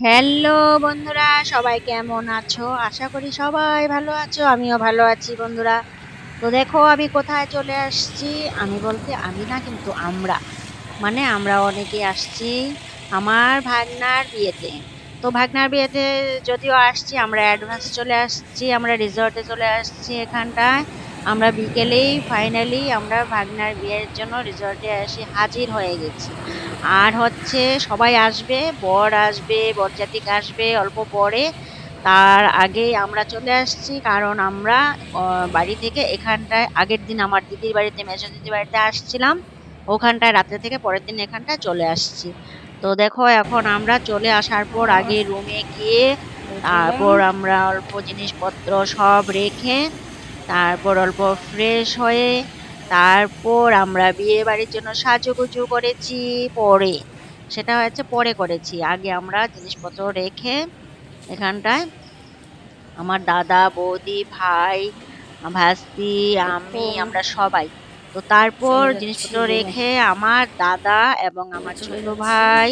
Hello বন্ধুরা, সবাই কেমন আছো? আশা করি সবাই ভালো আছো, আমিও ভালো আছি বন্ধুরা। তো দেখো, আমি কোথায় চলে আসছি? আমি বলতে, আমি না কিন্তু আমরা মানে আমরা অনেকে আসছি আমার ভাগনার বিয়েতে। তো ভাগনার বিয়েতে যদিও আসছি, আমরা অ্যাডভান্স চলে আসছি, আমরা রিসর্টে চলে আসছি এখানটায়। আমরা বিকেলেই ফাইনালি আমরা ভাগনার বিয়ের জন্য রিসর্টে এসে হাজির হয়ে গেছি। আর হচ্ছে সবাই আসবে, বর আসবে, বরযাত্রী আসবে অল্প পরে। তার আগে আমরা চলে আসছি, কারণ আমরা বাড়ি থেকে এখানটায়, আগের দিন আমার দিদির বাড়িতে, মেজো দিদির বাড়িতে আসছিলাম। ওখানটায় রাত্রে থেকে পরের দিন এখানটায় চলে আসছি। তো দেখো, এখন আমরা চলে আসার পর আগে রুমে গিয়ে, তারপর আমরা অল্প জিনিসপত্র সব রেখে তারপর অল্প ফ্রেশ হয়ে তারপর আমরা বিয়ে বাড়ির জন্য সাজুগুজু করেছি পরে সেটা হচ্ছে পরে করেছি। আগে আমরা জিনিসপত্র রেখে এখানটায় আমার দাদা বৌদি ভাই ভাস্তি আমি আমরা সবাই। তো তারপর জিনিসপত্র রেখে আমার দাদা এবং আমার ছোট ভাই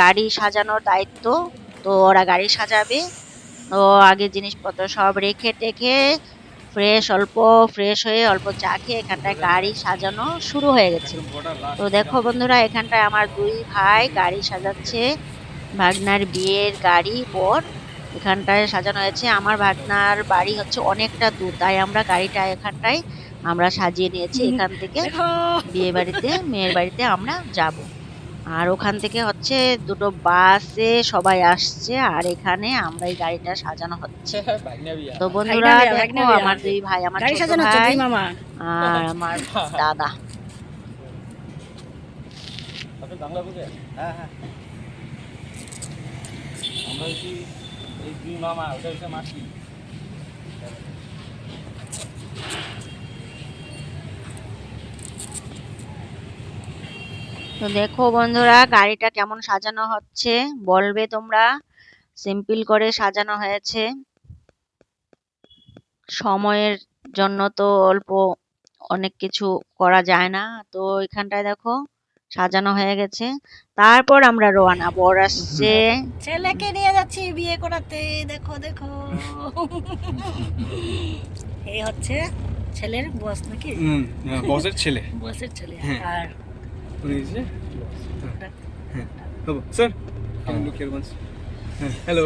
গাড়ি সাজানোর দায়িত্ব। তো ওরা গাড়ি সাজাবে। তো আগে জিনিসপত্র সব রেখে টেখে ফ্রেশ অল্প ফ্রেশ হয়ে অল্প চা খেয়ে এখানটায় গাড়ি সাজানো শুরু হয়ে গেছে। তো দেখো বন্ধুরা এখানটায় আমার দুই ভাই গাড়ি সাজাচ্ছে। ভাগনার বিয়ের গাড়ি বর এখানটায় সাজানো হয়েছে। আমার ভাগনার বাড়ি হচ্ছে অনেকটা দূর তাই আমরা গাড়িটা এখানটায় আমরা সাজিয়ে নিয়েছি। এখান থেকে বিয়ে বাড়িতে মেয়ের বাড়িতে আমরা যাব। আর ওখান থেকে হচ্ছে দুটো বাসে সবাই আসছে আর এখানে আমরা এই গাড়িটা সাজানো হচ্ছে। তো বন্ধুরা দেখো আমার দুই ভাই আমার ছোট ভাই আর আমার দাদা। বাংলা বুঝে হ্যাঁ হ্যাঁ। আমরা এই দুই মামা ওটা হচ্ছে মাসি। তো দেখো বন্ধুরা গাড়িটা কেমন সাজানো হচ্ছে? বলবে তোমরা। সিম্পল করে সাজানো হয়েছে। সময়ের জন্য তো অল্প অনেক কিছু করা যায় না। তো এখানটায় দেখো সাজানো হয়ে গেছে। তারপর আমরা রোয়ানা বর আসছে। ছেলেকে নিয়ে যাচ্ছি বিয়ে করাতে। দেখো দেখো। এই হচ্ছে ছেলের বস নাকি? বসের ছেলে। বসের ছেলে। হ্যাঁ। আর উনি hello sir look here once hello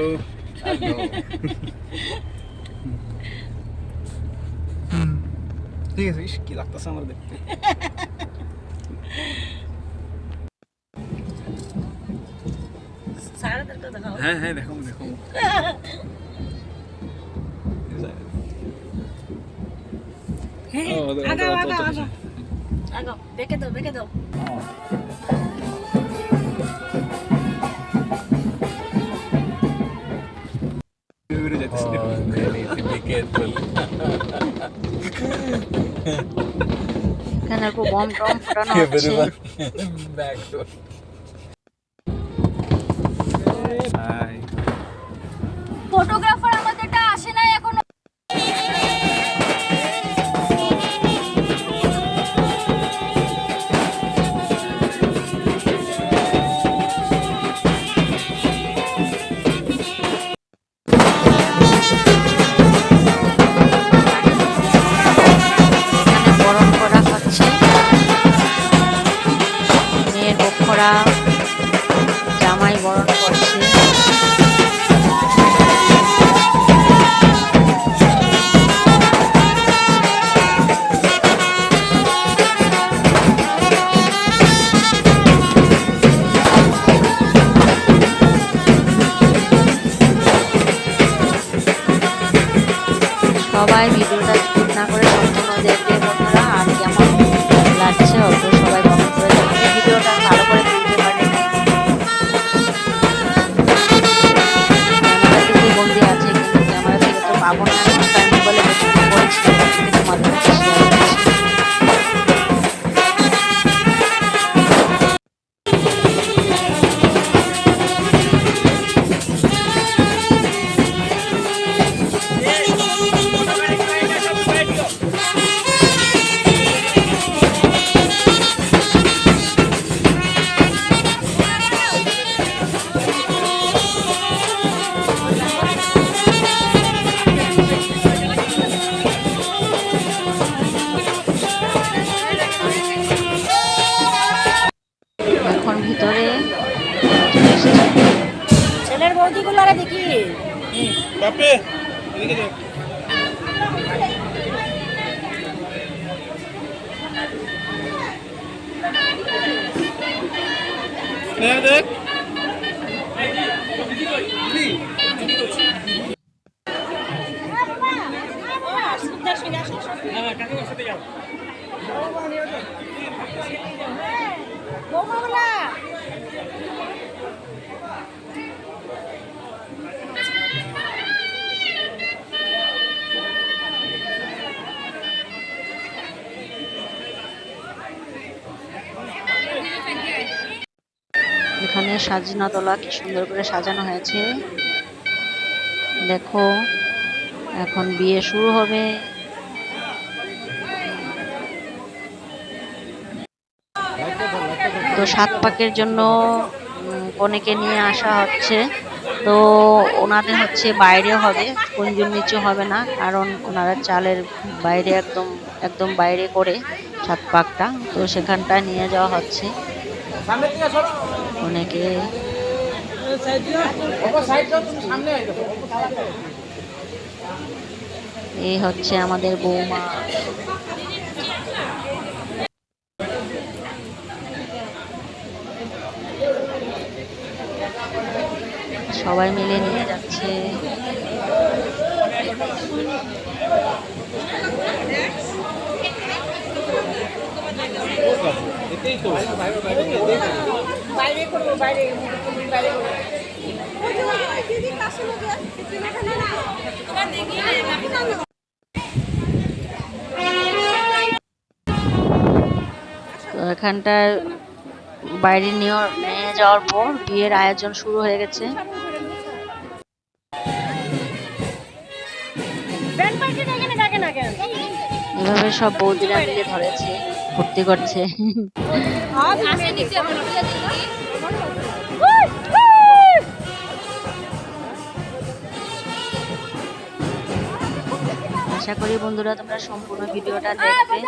ঠিক আছে ইস কি লাগতেছে আমার দেখতে হ্যাঁ হ্যাঁ দেখো দেখো ও, আগাও ওদের- আগাও ওদের- আগাও আগাও বেঁকে দাও বেঁকে দাও ঘুরে যাইতেছে এখানে অল্প বম টম ফোটানো হচ্ছে হাই সবাই ভিডিওটা বাপে। এদিকে দেখ। দেখ বৌমাগুলা এখানে সাজনা তলা কি সুন্দর করে সাজানো হয়েছে। দেখো, এখন বিয়ে শুরু হবে। তো সাত পাকের জন্য কনেকে নিয়ে আসা হচ্ছে। তো ওনাদের হচ্ছে বাইরে হবে, কুঞ্জুর নিচে হবে না, কারণ ওনারা চালের বাইরে একদম একদম বাইরে করে সাত পাকটা। তো সেখানটা নিয়ে যাওয়া হচ্ছে। অনেকে। এই হচ্ছে আমাদের বৌমা। সবাই মিলে নিয়ে যাচ্ছে। এতেই তো। বাইরে করব বাইরে বাইরে করব। তো এখানটায় বাইরে নিয়ে নিয়ে যাওয়ার পর বিয়ের আয়োজন শুরু হয়ে গেছে। এভাবে সব বৌদিরা মিলে ধরেছে। ফুর্তি করছে। আশা করি বন্ধুরা তোমরা সম্পূর্ণ ভিডিওটা দেখবে।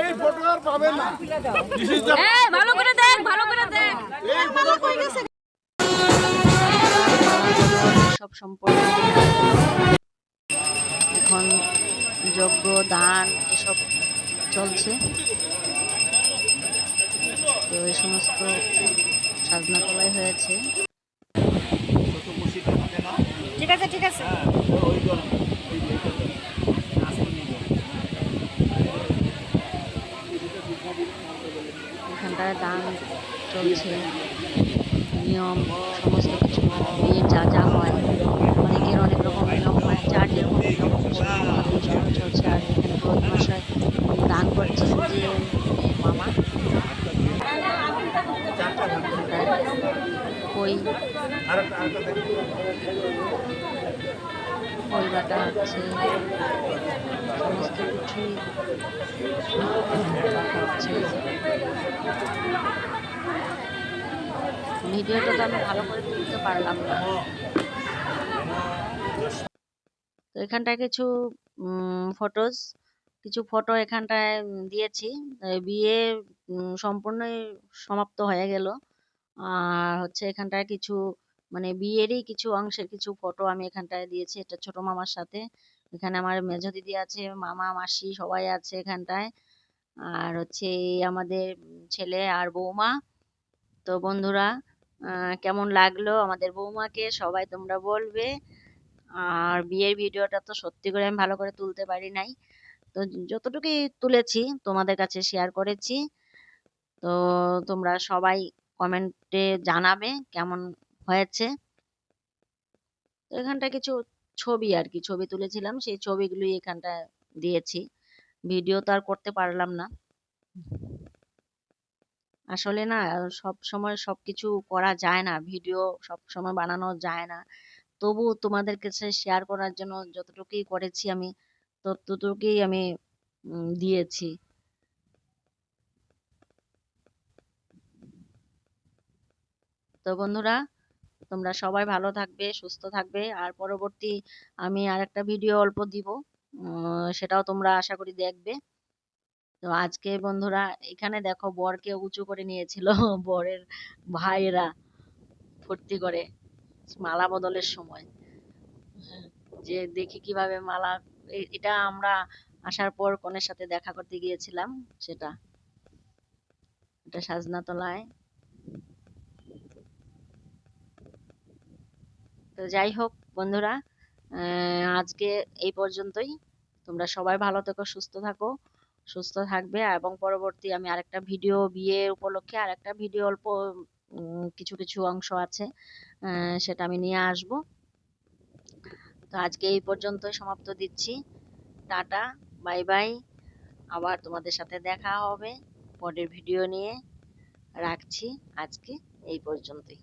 এই ফটো আর পাবেন না। দ্য ভালো করে দেখ ভালো করে দেখ। এই ফটো কই গেছে সব সম্পর্কে এখন যজ্ঞ দান এসব চলছে। তো এই সমস্ত সাজনা তলায় হয়েছে। ঠিক আছে ঠিক আছে। এখানটায় দান চলছে, নিয়ম, সমস্ত কিছু বিয়ের যা যা হয়। অনেকের অনেক রকম নিয়ম হয়, যার যেরকম নিয়ম চলছে আর এখানে পুরোহিত মশাই দান করছেন যে মামা। কই কই হচ্ছে সমস্ত কিছুই ভিডিওটা তো আমি ভালো করে তুলতে পারলাম না। তো এখানটায় কিছু ফটোজ কিছু ফটো এখানটায় দিয়েছি। বিয়ে সম্পূর্ণই সমাপ্ত হয়ে গেল। আর হচ্ছে এখানটায় কিছু মানে বিয়েরই কিছু অংশের কিছু ফটো আমি এখানটায় দিয়েছি। এটা ছোট মামার সাথে। এখানে আমার মেজো দিদি আছে, মামা, মাসি সবাই আছে এখানটায়। আর হচ্ছে আমাদের ছেলে আর বৌমা। তো বন্ধুরা কেমন লাগল আমাদের বৌমাকে? সবাই তোমরা বলবে। আর বিয়ের ভিডিওটা তো সত্যি করে আমি ভালো করে তুলতে পারি নাই। তো যতটুকুই তুলেছি, তোমাদের কাছে শেয়ার করেছি। তো তোমরা সবাই কমেন্টে জানাবে কেমন হয়েছে। তো এখানটা কিছু ছবি আর কি ছবি তুলেছিলাম, সেই ছবিগুলোই এখানটা দিয়েছি। ভিডিও তো আর করতে পারলাম না। আসলে না, সব সময় সবকিছু করা যায় না, ভিডিও সব সময় বানানো যায় না। তবু তোমাদের কাছে শেয়ার করার জন্য যতটুকুই করেছি আমি, ততটুকুই আমি দিয়েছি। তো বন্ধুরা তোমরা সবাই ভালো থাকবে, সুস্থ থাকবে। আর পরবর্তী আমি আর একটা ভিডিও অল্প দিব সেটাও তোমরা আশা করি দেখবে। তো আজকে বন্ধুরা, এখানে দেখো বরকে উঁচু করে নিয়েছিল, বরের ভাইয়েরা ফুর্তি করে মালা বদলের সময়। যে দেখি কীভাবে মালা এটা আমরা আসার পর কনের সাথে দেখা করতে গিয়েছিলাম, সেটা। এটা সাজনা তলায়। তো যাই হোক, বন্ধুরা আজকে এই পর্যন্তই। তোমরা সবাই ভালো থেকো, সুস্থ থাকো, সুস্থ থাকবে। এবং পরবর্তী আমি আরেকটা ভিডিও, বিয়ে উপলক্ষে আরেকটা ভিডিও, অল্প কিছু কিছু অংশ আছে সেটা আমি নিয়ে আসব। তো আজকে এই পর্যন্তই সমাপ্ত দিচ্ছি। টাটা, বাই বাই। আবার তোমাদের সাথে দেখা হবে, পরের ভিডিও নিয়ে। রাখছি আজকে এই পর্যন্তই।